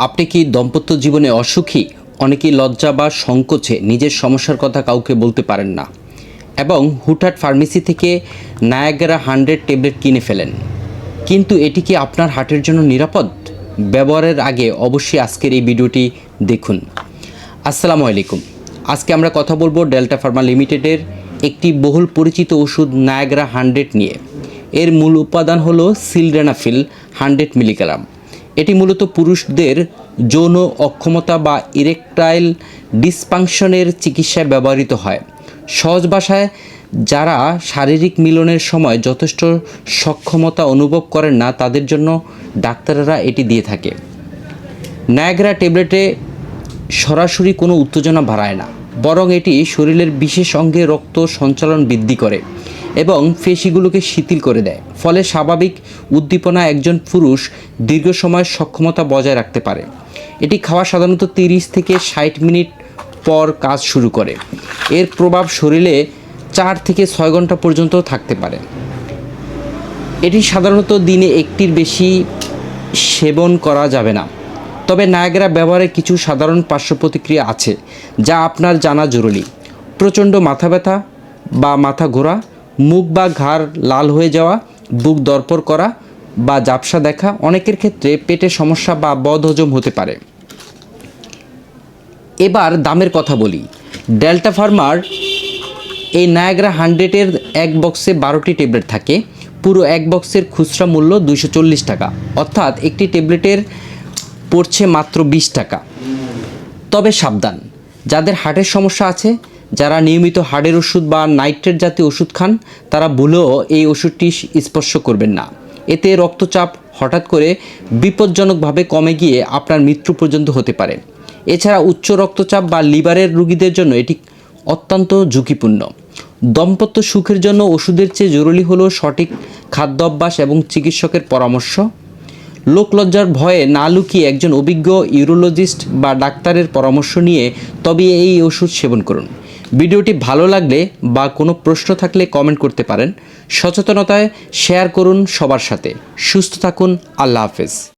আপনি কি দম্পত্য জীবনে অসুখী? অনেকেই লজ্জা বা সংকোচে নিজের সমস্যার কথা কাউকে বলতে পারেন না। এবং হুটহাট ফার্মেসি থেকে নায়াগ্রা হান্ড্রেড ট্যাবলেট কিনে ফেলেন। কিন্তু এটি কি আপনার হার্টের জন্য নিরাপদ? ব্যবহারের আগে অবশ্যই আজকের এই ভিডিওটি দেখুন। আসসালামু আলাইকুম। আজকে আমরা কথা বলব ডেল্টা ফার্মা লিমিটেডের একটি বহুল পরিচিত ওষুধ নায়াগ্রা হান্ড্রেড নিয়ে। এর মূল উপাদান হলো সিলডেনাফিল হান্ড্রেড মিলিগ্রাম। এটি মূলত পুরুষদের যৌন অক্ষমতা বা ইরেকটাইল ডিসফাংশনের চিকিৎসায় ব্যবহৃত হয়। সহজ ভাষায়, যারা শারীরিক মিলনের সময় যথেষ্ট সক্ষমতা অনুভব করেন না, তাদের জন্য ডাক্তারেরা এটি দিয়ে থাকে। নায়াগ্রা ট্যাবলেটে সরাসরি কোনো উত্তেজনা বাড়ায় না, বরং এটি শরীরের বিশেষ অঙ্গে রক্ত সঞ্চালন বৃদ্ধি করে। এবং পেশিগুলোকে শিথিল করে দেয়। ফলে স্বাভাবিক উদ্দীপনা একজন পুরুষ দীর্ঘ সময় সক্ষমতা বজায় রাখতে পারে। এটি খাওয়া সাধারণত তিরিশ থেকে ষাট মিনিট পর কাজ শুরু করে। এর প্রভাব শরীরে চার থেকে ছয় ঘণ্টা পর্যন্ত থাকতে পারে। এটি সাধারণত দিনে একটির বেশি সেবন করা যাবে না। তবে নায়াগ্রা ব্যবহারে কিছু সাধারণ পার্শ্ব প্রতিক্রিয়া আছে, যা আপনার জানা জরুরি। প্রচণ্ড মাথা ব্যথা বা মাথা ঘোরা মুখ বা ঘাড় লাল হয়ে যাওয়া, বুক দরপর করা বা জাপসা দেখা অনেকের ক্ষেত্রে পেটের সমস্যা বা বদহজম হতে পারে। এবার দামের কথা বলি। ডেল্টা ফার্মার এই নায়াগ্রা হান্ড্রেডের এক বক্সে বারোটি ট্যাবলেট থাকে। পুরো এক বক্সের খুচরা মূল্য দুইশো চল্লিশ টাকা। অর্থাৎ একটি ট্যাবলেটের পড়ছে মাত্র বিশ টাকা। তবে সাবধান। যাদের হার্টের সমস্যা আছে যারা নিয়মিত হার্টের ওষুধ বা নাইট্রেট জাতীয় ওষুধ খান, তারা ভুলেও এই ওষুধটি স্পর্শ করবেন না। এতে রক্তচাপ হঠাৎ করে বিপজ্জনকভাবে কমে গিয়ে আপনার মৃত্যু পর্যন্ত হতে পারে। এছাড়া উচ্চ রক্তচাপ বা লিভারের রোগীদের জন্য এটি অত্যন্ত ঝুঁকিপূর্ণ। দম্পত্য সুখের জন্য ওষুধের চেয়ে জরুরি হলো সঠিক খাদ্যাভ্যাস এবং চিকিৎসকের পরামর্শ। লোকলজ্জার ভয়ে না লুকিয়ে একজন অভিজ্ঞ ইউরোলজিস্ট বা ডাক্তারের পরামর্শ নিয়ে তবে এই ওষুধ সেবন করুন। ভিডিওটি ভালো লাগলে বা কোনো প্রশ্ন থাকলে কমেন্ট করতে পারেন। সচেতনতায় শেয়ার করুন সবার সাথে। সুস্থ থাকুন। আল্লাহ হাফেজ।